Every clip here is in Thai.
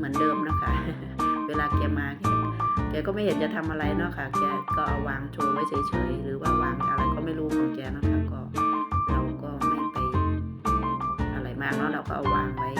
เหมือนเดิมนะคะ เวลาแกมาแกแกก็ไม่เห็นจะทำอะไรเนาะค่ะ แกก็เอาวางโชว์ไว้เฉยๆ หรือว่าวางอะไรก็ไม่รู้ของแกนะคะก็เราก็ไม่ไปอะไรมากเนาะเราก็เอาวางไว้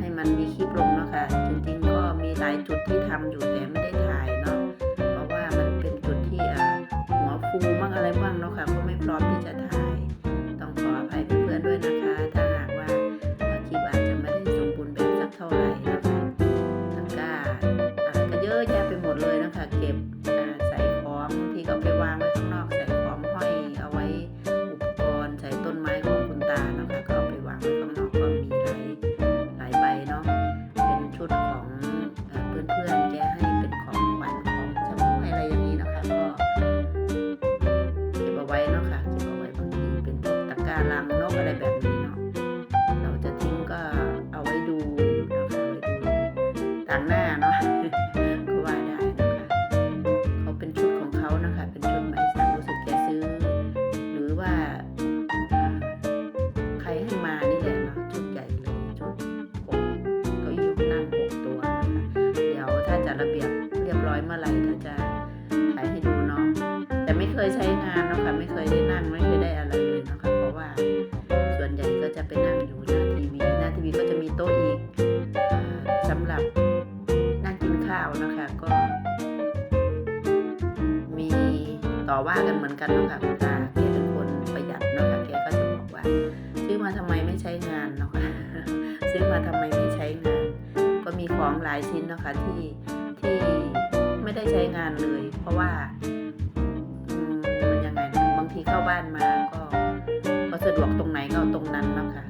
ให้มันมีคลิปลงนะคะ่ะจริงๆก็มีหลายจุดที่ทำอยู่แต่ไม่ากันเหมือนกันนะคะคุณตาแกเป็นคนประหยัดนะคะแกก็จะบอกว่า ซื้อมาทำไมไม่ใช้งานนะคะซื้อมาทำไมไม่ใช้งาน ก็มีของหลายชิ้นนะคะที่ที่ไม่ได้ใช้งานเลย เพราะว่ามันยังไงบางทีเข้าบ้านมาก็ก็สะดวกตรงไหนก็ตรงนั้นนะคะ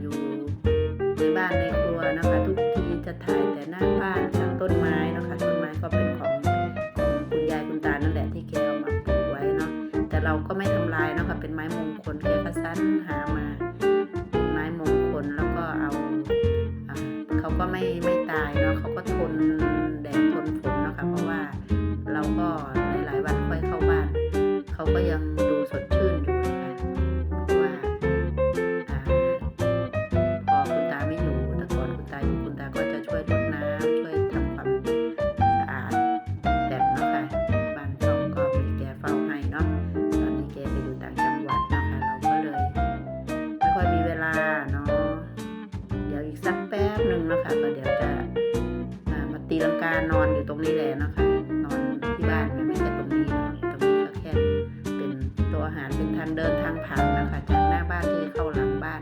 อยู่ในบ้านในครัวนะคะ ทุกทีจะถ่ายแต่หน้าบ้านจางต้นไม้นะคะต้นไม้ก็เป็นของของคุณยายคุณตานั่นแหละที่แกเอามาปลูกไว้เนาะแต่เราก็ไม่ทำลายนะคะเป็นไม้มงคลแกก็สั้นหามาเป็นไม้มงคลแล้วก็เอาเขาก็ไม่ไม่ตายเนาะเขาก็ทนแดดทนฝนนะคะเพราะว่าเราก็หลายๆวันค่อยเข้าบ้านเขาก็ยัง จะอ่ามาตีลังกานอนอยู่ตรงนี้แหละเนาะคะ นอนที่บ้านไม่ใช่ตรงนี้เนาะตรงนี้ก็แค่เป็นตัวอาหารเป็นทางเดินทางผ่านนะคะ จากหน้าบ้านที่เข้าหลังบ้าน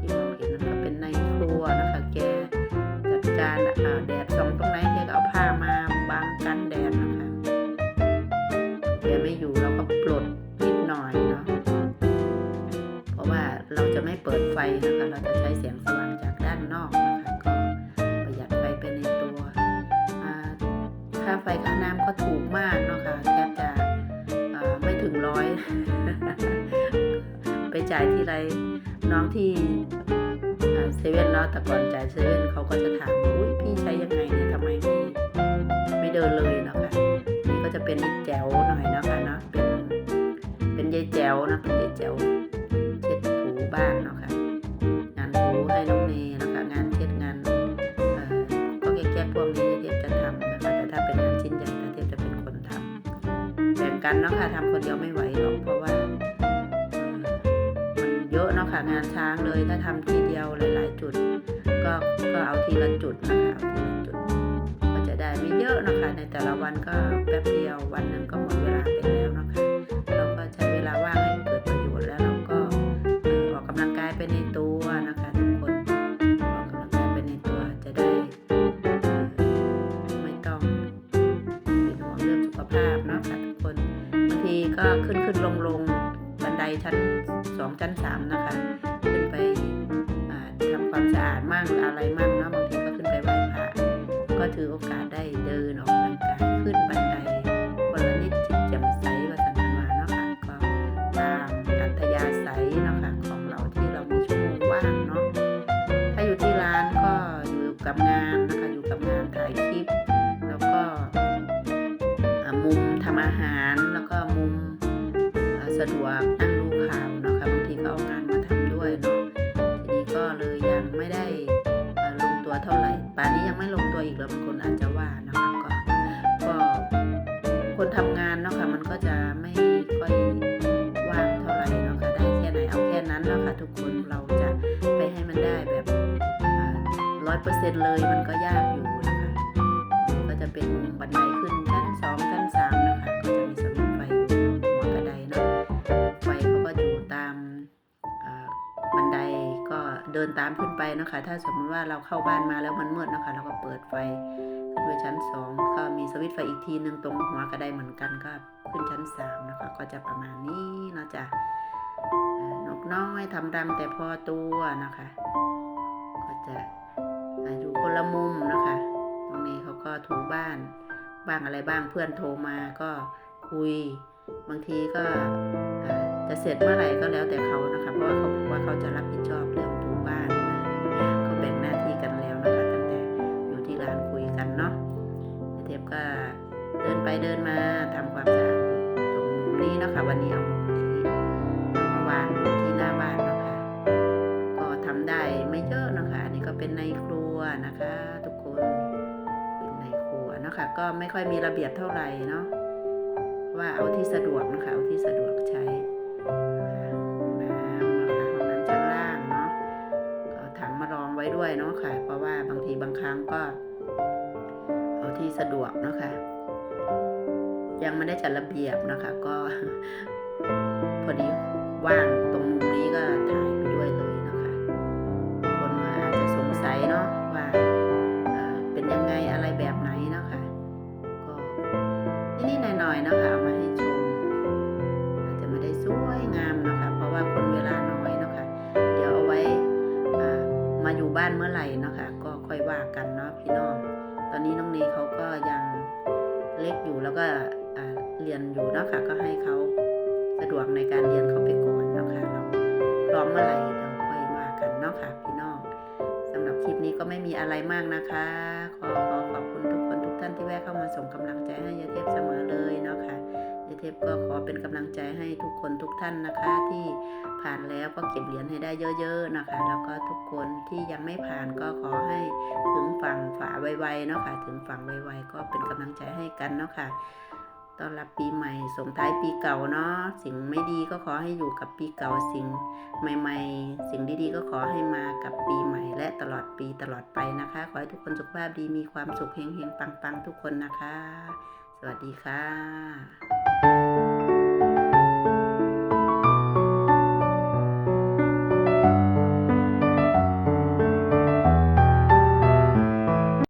ที่มองเห็นนั่นก็เป็นในครัวนะคะแกจัดการแดดส่องตรงไหนแกก็เอาผ้ามาบังกันแดดนะคะแกไม่อยู่เราก็ปลดนิดหน่อยเนาะเพราะว่าเราจะไม่เปิดไฟนะคะ เราจะใช้แสงสว่างจากด้านนอกนะคะาไฟค่าน้ำก็ถูกมากเนาะค่ะแทบจะไม่ถึงร้อย ไปจ่ายที่ไรน้องที่เซเว่นเนาะแต่ก่อนจ่ายเซเว่นเขาก็จะถามว่าอุ้ยพี่ใช้ยังไงเนี่ยทำไมไม่ไม่เดินเลยเนาะคะนี่ก็จะเป็นแจ๋วหน่อยเนาะคะเนาะเป็นเป็นยายแจ๋วนะเป็นยายแจ๋วเช็ดถูบ้านเนาะค่ะงานถูให้น้องเนยนะคะงานเช็ดงานเอ่อก็แก้พวกนี้ กันเนาะค่ะทำคนเดียวไม่ไหวหรอกเพราะว่ามันเยอะเนาะค่ะงานช้างเลยถ้าทำทีเดียวหลาย ๆ จุด ก็ก็เอาทีละจุดนะคะเอาทีละจุด ก็จะได้ไม่เยอะนะคะในแต่ละวันก็แป๊บเดียววันหนึงก็หมดเวลาไปแล้ว ขึ้นขึ้นลงลงบันไดชั้นสองชั้นสามนะคะ ขึ้นไปทำความสะอาดมั่งอะไรมั่งเนาะบางทีก็ขึ้นไปไหว้พระก็ถือโอกาสได้เดินออกกำลังกายขึ้นบันไดวันละนิดจิตแจ่มใสว่าสันติวาเนาะค่ะก็ตามอัธยาศัยเนาะค่ะของเราที่เรามีชั่วโมงว่างเนาะถ้าอยู่ที่ร้านก็อยู่กับงานนะคะอยู่กับงานถ่ายคลิปะดวกนั่งดูข่าวเนาะค่ะบางทีก็เอางานมาทำด้วยเนาะทีนี้ก็เลยยังไม่ได้ลงตัวเท่าไหร่ป่านนี้ยังไม่ลงตัวอีกแล้วบางคนอาจจะว่านะคะก็ก็คนทำงานเนาะค่ะมันก็จะไม่ค่อยว่างเท่าไหร่เนาะค่ะได้แค่ไหนเอาแค่นั้นเนาะค่ะทุกคนเราจะไปให้มันได้แบบร้อยเปอร์เซ็นต์เลยมันก็ยากอยู่ เดินตามขึ้นไปนะคะ ถ้าสมมติว่าเราเข้าบ้านมาแล้วมันมืดนะคะ เราก็เปิดไฟขึ้นไปชั้นสองก็มีสวิตช์ไฟอีกทีหนึ่งตรงหัวกระไดเหมือนกันก็ขึ้นชั้นสามนะคะ ก็จะประมาณนี้เนาะจ๊ะนกน้อยทำรังแต่พอตัวนะคะ ก็จะอยู่คนละมุมนะคะ ตรงนี้เขาก็ถูบ้าน บ้างอะไรบ้างเพื่อนโทรมาก็คุย บางทีก็จะเสร็จเมื่อไหร่ก็แล้วแต่เขานะคะ เพราะว่าเขาบอกว่าเขาจะรับผิดชอบเรื่อง เดินไปเดินมาทำความสะอาดตรงมุมนี้นะคะวันนี้เอามุมนี้เมื่อวานที่หน้าบ้านนะคะ ก็ทำได้ไม่เยอะนะคะ อันนี้ก็เป็นในครัวนะคะ ทุกคนเป็นในครัวนะคะ ก็ไม่ค่อยมีระเบียบเท่าไหร่เนาะว่าเอาที่สะดวกนะคะเอาที่สะดวกใช้น้ำนะคะน้ำจำล่างเนาะก็ถังมะร้องไว้ด้วยเนาะค่ะ เพราะว่าบางทีบางครั้งก็ เอาที่สะดวกเนาะค่ะ ยังไม่ได้จัดระเบียบนะคะ ก็ พอดีว่างตรงมุมนี้ก็ถ่าย นาะค่ะก็ให้เขาสะดวกในการเรียนเขาไปก่อนเนาะค่ะเราพร้อมเมื่อไหร่เราค่อยว่ากันเนาะค่ะพี่น้องสำหรับคลิปนี้ก็ไม่มีอะไรมากนะคะ ขอขอขอบคุณทุกคนทุกท่านที่แวะเข้ามาส่งกำลังใจให้ยาเทพเสมอเลยเนาะค่ะยาเทพก็ขอเป็นกำลังใจให้ทุกคนทุกท่านนะคะ ที่ผ่านแล้วก็เก็บเหรียญให้ได้เยอะๆนะคะ แล้วก็ทุกคนที่ยังไม่ผ่านก็ขอให้ถึงฝั่งฝาไวๆเนาะค่ะถึงฝั่งไวๆก็เป็นกำลังใจให้กันเนาะค่ะ ต้อนรับปีใหม่ส่งท้ายปีเก่าเนาะสิ่งไม่ดีก็ขอให้อยู่กับปีเก่าสิ่งใหม่ๆ สิ่งดีๆก็ขอให้มากับปีใหม่ และตลอดปีตลอดไปนะคะ ขอให้ทุกคนสุขภาพดีมีความสุขเฮงๆปังๆ ทุกคนนะคะ สวัสดีค่ะ